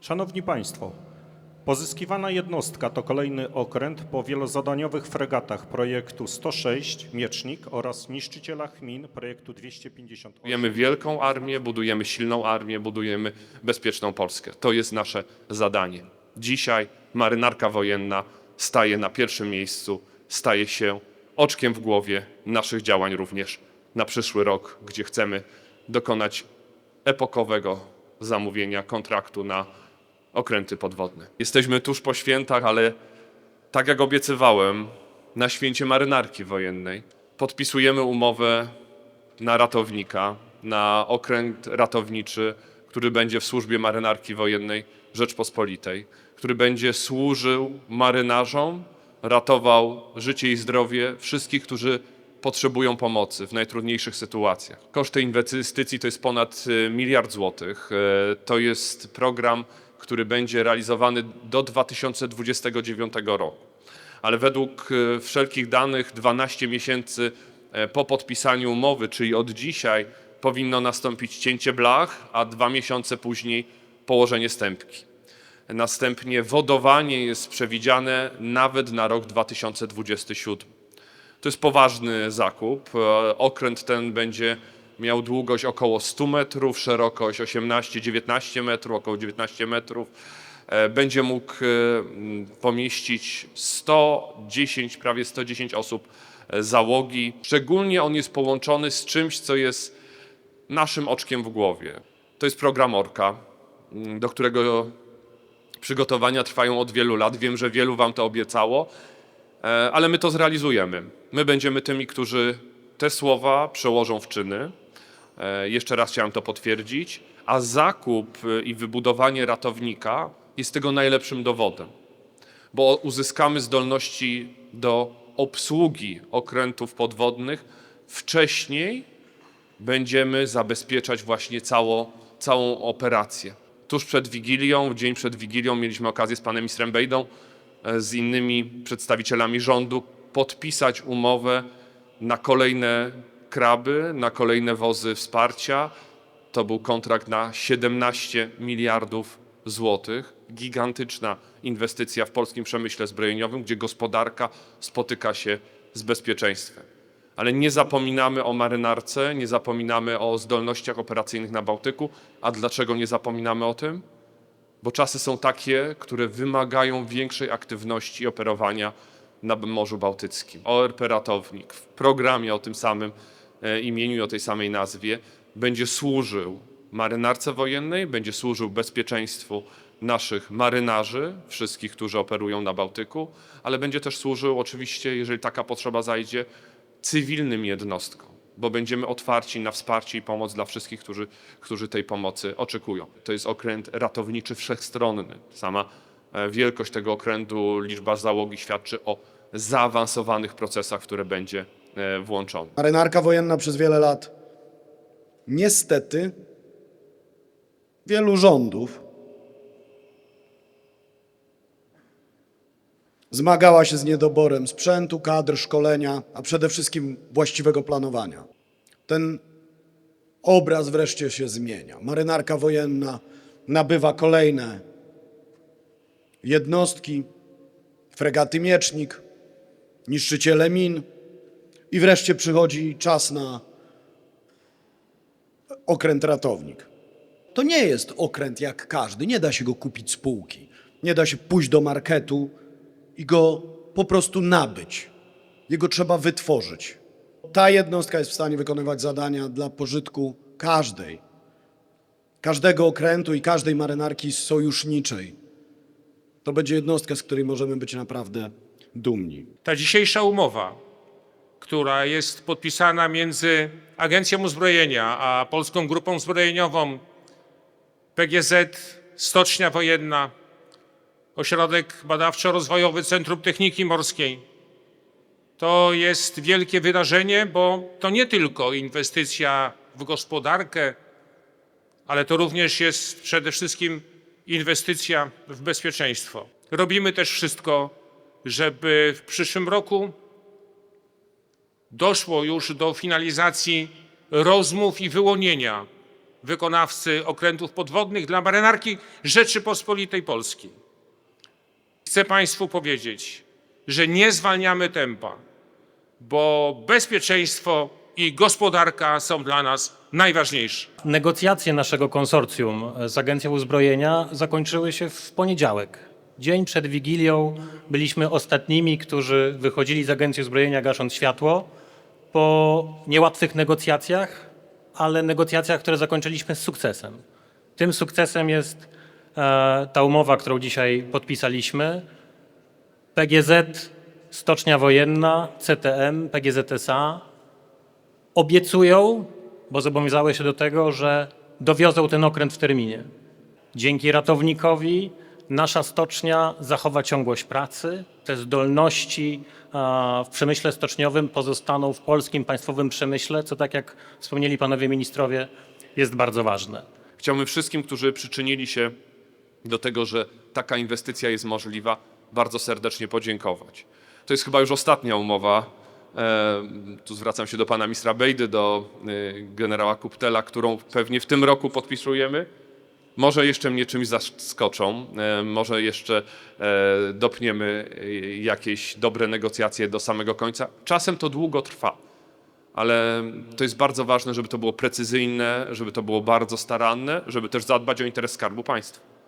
Szanowni Państwo, pozyskiwana jednostka to kolejny okręt po wielozadaniowych fregatach projektu 106 Miecznik oraz niszczycielach min projektu 258. Budujemy wielką armię, budujemy silną armię, budujemy bezpieczną Polskę. To jest nasze zadanie. Dzisiaj marynarka wojenna staje na pierwszym miejscu, staje się oczkiem w głowie naszych działań również na przyszły rok, gdzie chcemy dokonać epokowego zamówienia kontraktu na okręty podwodne. Jesteśmy tuż po świętach, ale tak jak obiecywałem, na święcie marynarki wojennej podpisujemy umowę na ratownika, na okręt ratowniczy, który będzie w służbie marynarki wojennej Rzeczpospolitej, który będzie służył marynarzom, ratował życie i zdrowie wszystkich, którzy potrzebują pomocy w najtrudniejszych sytuacjach. Koszt tej inwestycji to jest ponad y, miliard złotych. E, To jest program, który będzie realizowany do 2029 roku ale według e, wszelkich danych 12 miesięcy e, po podpisaniu umowy, czyli od dzisiaj, powinno nastąpić cięcie blach, a dwa miesiące później położenie stępki. Następnie wodowanie jest przewidziane nawet na rok 2027. To jest poważny zakup. E, Okręt ten będzie miał długość około 100 metrów, szerokość 18-19 metrów, około 19 metrów. E, Będzie mógł e, pomieścić 110, prawie 110 osób e, załogi. Szczególnie on jest połączony z czymś, co jest naszym oczkiem w głowie. To jest program Orka, do którego przygotowania trwają od wielu lat. Wiem, że wielu Wam to obiecało, ale my to zrealizujemy. My będziemy tymi, którzy te słowa przełożą w czyny. E, Jeszcze raz chciałem to potwierdzić, a zakup e, i wybudowanie ratownika jest tego najlepszym dowodem, bo uzyskamy zdolności do obsługi okrętów podwodnych wcześniej będziemy zabezpieczać właśnie całą, całą operację. Tuż przed Wigilią, dzień przed Wigilią mieliśmy okazję z panem ministrem Bejdą, e, z innymi przedstawicielami rządu podpisać umowę na kolejne kraby, na kolejne wozy wsparcia. To był kontrakt na 17 miliardów złotych. Gigantyczna inwestycja w polskim przemyśle zbrojeniowym, gdzie gospodarka spotyka się z bezpieczeństwem. Ale nie zapominamy o marynarce, nie zapominamy o zdolnościach operacyjnych na Bałtyku. A dlaczego nie zapominamy o tym? Bo czasy są takie, które wymagają większej aktywności i operowania na Morzu Bałtyckim. ORP Ratownik w programie o tym samym imieniu i o tej samej nazwie będzie służył marynarce wojennej, będzie służył bezpieczeństwu naszych marynarzy, wszystkich, którzy operują na Bałtyku, ale będzie też służył oczywiście, jeżeli taka potrzeba zajdzie, cywilnym jednostkom, bo będziemy otwarci na wsparcie i pomoc dla wszystkich, którzy, którzy tej pomocy oczekują. To jest okręt ratowniczy wszechstronny. Sama e, wielkość tego okrętu, liczba załogi świadczy o zaawansowanych procesach, które będzie e, włączony. Marynarka wojenna przez wiele lat, niestety, wielu rządów zmagała się z niedoborem sprzętu, kadr, szkolenia, a przede wszystkim właściwego planowania. Ten obraz wreszcie się zmienia. Marynarka wojenna nabywa kolejne jednostki, fregaty Miecznik, niszczyciele min, i wreszcie przychodzi czas na okręt ratownik. To nie jest okręt jak każdy, nie da się go kupić z półki. Nie da się pójść do marketu i go po prostu nabyć. Jego trzeba wytworzyć. Ta jednostka jest w stanie wykonywać zadania dla pożytku każdej, każdego okrętu i każdej marynarki sojuszniczej. To będzie jednostka, z której możemy być naprawdę dumni. Ta dzisiejsza umowa, która jest podpisana między Agencją Uzbrojenia a Polską Grupą Zbrojeniową, PGZ, Stocznia Wojenna, Ośrodek Badawczo-Rozwojowy Centrum Techniki Morskiej, to jest wielkie wydarzenie, bo to nie tylko inwestycja w gospodarkę, ale to również jest przede wszystkim inwestycja w bezpieczeństwo. Robimy też wszystko, żeby w przyszłym roku doszło już do finalizacji rozmów i wyłonienia wykonawcy okrętów podwodnych dla marynarki Rzeczypospolitej Polskiej. Chcę Państwu powiedzieć, że nie zwalniamy tempa, bo bezpieczeństwo i gospodarka są dla nas najważniejsze. Negocjacje naszego konsorcjum z Agencją Uzbrojenia zakończyły się w poniedziałek. Dzień przed Wigilią byliśmy ostatnimi, którzy wychodzili z Agencji Uzbrojenia gasząc światło po niełatwych negocjacjach, ale negocjacjach, które zakończyliśmy z sukcesem. Tym sukcesem jest e, ta umowa, którą dzisiaj podpisaliśmy. PGZ, Stocznia Wojenna, CTM, PGZSA obiecują, bo zobowiązały się do tego, że dowiozą ten okręt w terminie. Dzięki ratownikowi nasza stocznia zachowa ciągłość pracy. Te zdolności w przemyśle stoczniowym pozostaną w polskim państwowym przemyśle, co tak jak wspomnieli panowie ministrowie, jest bardzo ważne. Chciałbym wszystkim, którzy przyczynili się do tego, że taka inwestycja jest możliwa, bardzo serdecznie podziękować. To jest chyba już ostatnia umowa. e, Tu zwracam się do pana ministra Bejdy, do e, generała Kuptela, którą pewnie w tym roku podpisujemy. Może jeszcze mnie czymś zaskoczą, e, może jeszcze e, dopniemy e, jakieś dobre negocjacje do samego końca. Czasem to długo trwa ale to jest bardzo ważne, żeby to było precyzyjne, żeby to było bardzo staranne, żeby też zadbać o interes Skarbu Państwa.